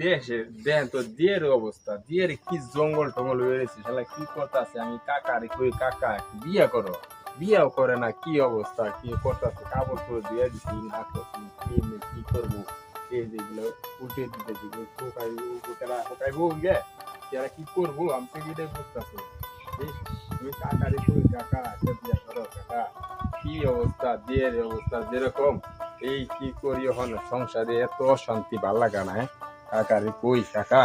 দেশে দেন তো দিয়ের অবস্থা। দিয়ের কি জঙ্গল টঙ্গল বেড়েছে শালা, কি কথা আমি কাকা রে কই, কাকা, বিয়ে করো। বিয়েও করে না, কি অবস্থা? কি করতেছে? কাপড় করে দিয়ে দিছি না করছি কি কি করব? এই যেগুলো উঠে দিতে দিবে কোকাই কোকাই বউ, গে। এরা কি করব? আমি তো এটাই বুঝতেছি। তুমি কাকা রে কই, কাকা বিয়ে করো, কাকা। কি অবস্থা? দিয়ের অবস্থা যেরকম। এই কি করি এখন? সংসারে এত অশান্তি, ভালো লাগা না হ্যাঁ? কাকা কই কাকা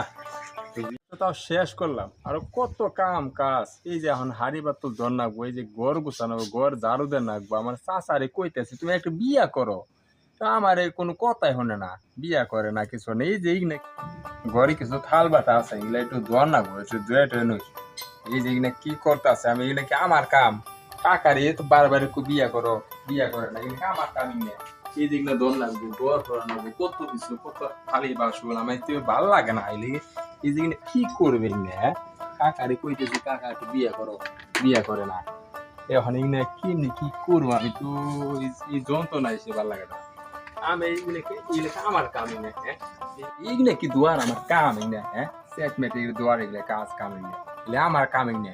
তাও শেষ করলাম। আর কত কাম কাজ। এই যে এখন হাড়ি বাতুল ধর নাকবো, এই যে ঘর গুছানো ঘর ঝাড়ু দেন নাকবো। আমার চাচারে কইতেছি, তুমি একটা বিয়া করো। তা আমার কোনো কথাই হনে না, বিয়া করে না, কিছু নেই যে এইগুলা ঘরে কিছু থাল বাটা আছে, এগুলা একটু ধর নাকবো, একটু ধুয়ে টুয়ে নই। এই যে এগুলা কি করতেছে আমি এগুলা কি আমার কাম? কাকারে তো বারবার বিয়া করো, বিয়া করে না এগুলা আমার কামই নেই এই যেগুলো দোল লাগবে, গোয়ার করা লাগবে কত কিছু, কত খালি বাসন আমার তো ভালো লাগে না আইলে। এই যেগুলো কি করবে না? কাকারে কইতেছি, কাকা, একটু বিয়ে করো। বিয়ে করে না। এখন এগুলো কেমনি কি করব আমি তো? এই- যন্ত্রণা এসে ভালো লাগে না। আমি এইগুলোকে এইগুলোকে আমার কাম না হ্যাঁ? এইগুলো কি দুয়ার আমার কাম না হ্যাঁ? সেট মেটে দুয়ার এগুলো কাজ কাম না। এগুলো আমার কাম না।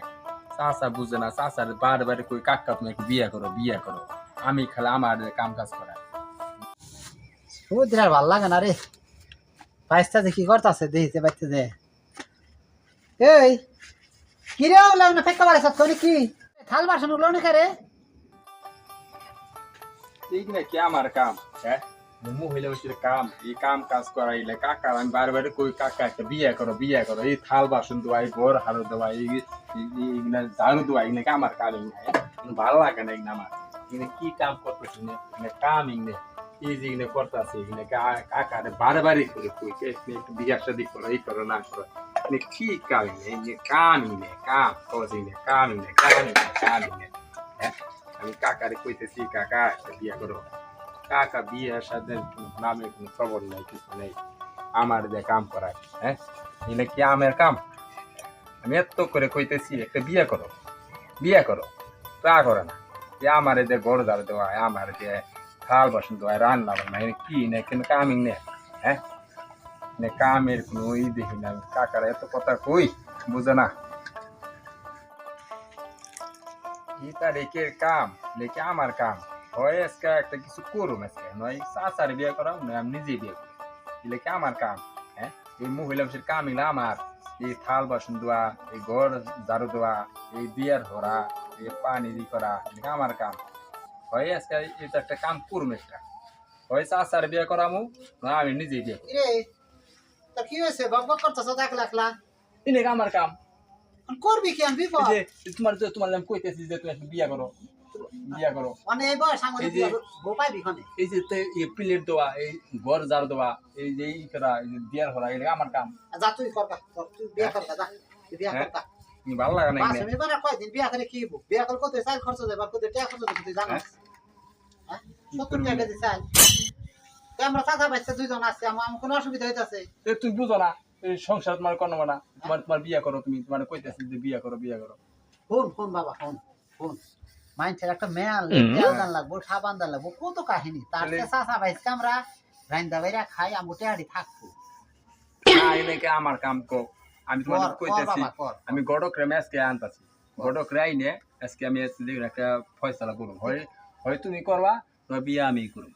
চাষা বুঝে না চাষার বারে বারে কই, কাকা তুমি বিয়ে করো বিয়ে করো। আমি খালি আমার কাম কাজ করা ওদের আর ভালো লাগে না রে। পাইসটা যে কি করতেছে দেখিতে পাইতে দে এই, কি রে ওগুলো না ফেকা বাড়ে সব তোর কি? থাল বাসন ওগুলো না রে? এইগুলো কি আমার কাম? হ্যাঁ? মহিলা বসে কাম, এই কাম কাজ করাইলে কাকা, আমি বারবার কই কাকা একটা বিয়ে করো বিয়ে করো, এই থাল বাসন দোয়াই ঘর হারো দোয়াই এইগুলা ঝাড়ু দোয়াই এগুলো আমার কাম ভালো লাগে না আমার। কি কাম করতেছি না? কাম এগুলো এই যে এগুলো করতেছে এগুলো কাকা বারবারই করে কই কে তুমি একটু বিয়ে শাদি করো, এই করো, না করো। এগুলো কি কাম এগুলো এগুলো কাম এগুলো কাম, কজ এগুলো কাম এগুলো কাম এগুলো কাম এগুলো হ্যাঁ আমি কাকারে কইতেছি, কাকা বিয়ে করো। কাকা বিয়ের সাথে নামে কোনো খবর নেই, কিছু নেই। আমার যে কাম করায় হ্যাঁ? এটা কি আমের কাম? আমি এত করে কইতেছি, একটা বিয়ে করো বিয়ে করো, তা করে না। যে আমার যে গড় দাঁড় দেওয়া আমার যে থাল বাসন দেওয়া রান্না বান্না এনে কি না কিন্তু কামিং নে হ্যাঁ নে কামের কোনো ই দেখি না কাকারা এত কথা কই বুঝে না এটা রেখে কাম লেখে আমার কাম হয় আজকে একটা কিছু করুম আজকে নয় চাচার বিয়ে করাম নয় আমি নিজে বিয়ে করি লেখে আমার কাম হ্যাঁ এই মহিলা মানুষের কাম এগুলো আমার এই থাল বাসন দেওয়া এই ঘর ঝাড়ু দেওয়া এই বিয়ার ধরা এই পানি দি করা এগুলো আমার কাম হয় আজকে এটা একটা কাম করুম একটা। হয় চাচার বিয়ে করামু নয় আমি নিজে বিয়ে করি তা কি হয়েছে? বক বক করতেছ একলা একলা এনে আমার কাম। করবি কি আমি? বিপদ। তোমার যে তোমার আমি কইতেছি যে তুমি বিয়ে করো। বিয়ে করো। মানে এই বয়স আমাদের এই যে- গোপাই বিখনে এই যে তে- এই প্লেট দেওয়া এই ঘর ঝাড় দেওয়া এই যে ই করা এই যে দিয়ার করা এটা আমার কাম। যা তুই কর গা, কর, তুই বিয়ে কর গা, যা বিয়ে হ্যাঁ? কর ভালো লাগে না? মিনিট পরে কয়দিন? বিয়ে করে কি? বিয়ে করে কত? চাল খরচ দেবে কত? টাকা খরচ দেবে তুই জানিস? হ্যাঁ? টাকা আমরা চাচা বাচ্চা দুইজন আছে আমার আমার কোনো অসুবিধা হইতাছে। এ বুঝো না সংসার তোমার কোনো না তোমার তোমার বিয়ে করো তুমি তোমার কইতেছি যে বিয়ে করো বিয়ে করো। ফোন ফোন বাবা ফোন ফোন। মাইন্ডের একটা মেয়াল তেল দান লাগবো সাবান দান লাগবো কত কাহিনী। তার চাচা বাইসকে আমরা রাইন্দা বাইরা খাই আমি টেহারি থাকব। আমার কাম কো? আমি তোমার কর কইতেছি আমি গডক ম্যাচকে আনতাছি। গডক রে আইনে আজকে আমি একটা ফয়সালা করুম। হয় হয় তুমি করবা তো বিয়া আমি করুম।